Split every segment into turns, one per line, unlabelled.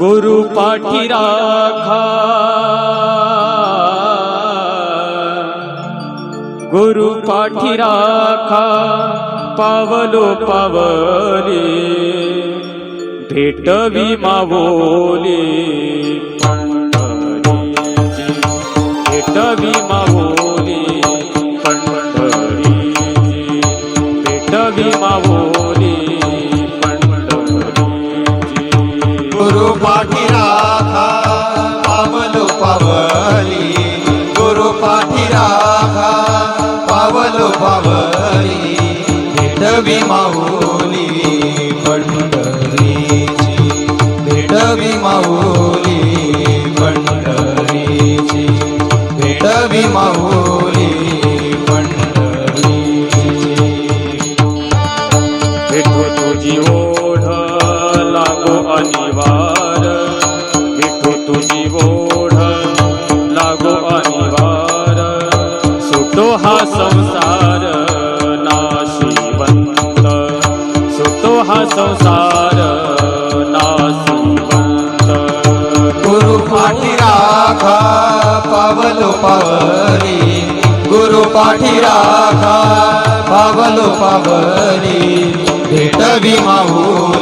गुरु पाठी राखा गुरु पाठी राखा पावलो पावले। भेटवी मावोले। पंढरीची भेटवी पण पंढरीची भेटवी मावो
गुरु पाठी राखा पावलो पावली. गुरु पाठी राखा पावलो पावली. भेटवी माऊली पंढरीची. भेटवी माऊली पंढरीची. भेटवी माऊली पंढरीची.
तुझी ओढ लागो अनिवार सुटो हा संसार नाशिवंत सुतो हा संसार नाशिवंत
गुरु पाठी राखा पावलो पावरी गुरु पाठी राखा पावलो पावरी भेटवी माऊ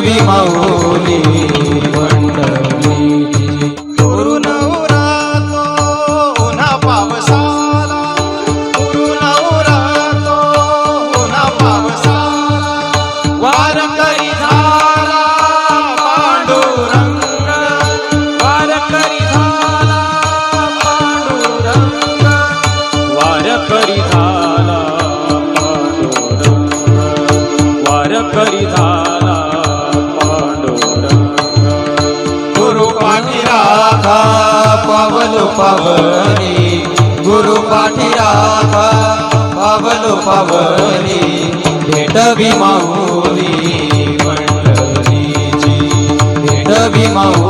भेटवी माऊली पावलो गुरु पाठी राखा पावलो पावली भेटवी माऊली पंढरीची भेटवी माऊ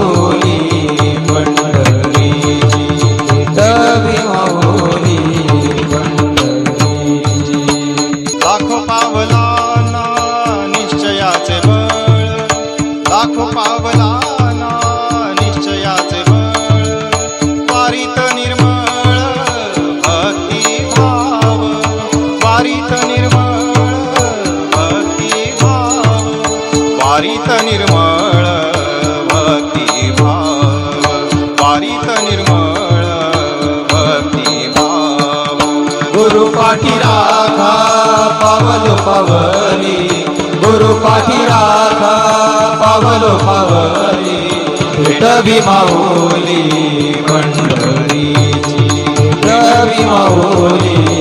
वारीत निर्मळ भक्ती भाव वारीत निर्मळ भक्ती भाव। गुरु पाठी राखा पावलो पावली गुरु पाठी राखा पावलो पावली भेटवी माऊली पंढरीची भेटवी माऊली।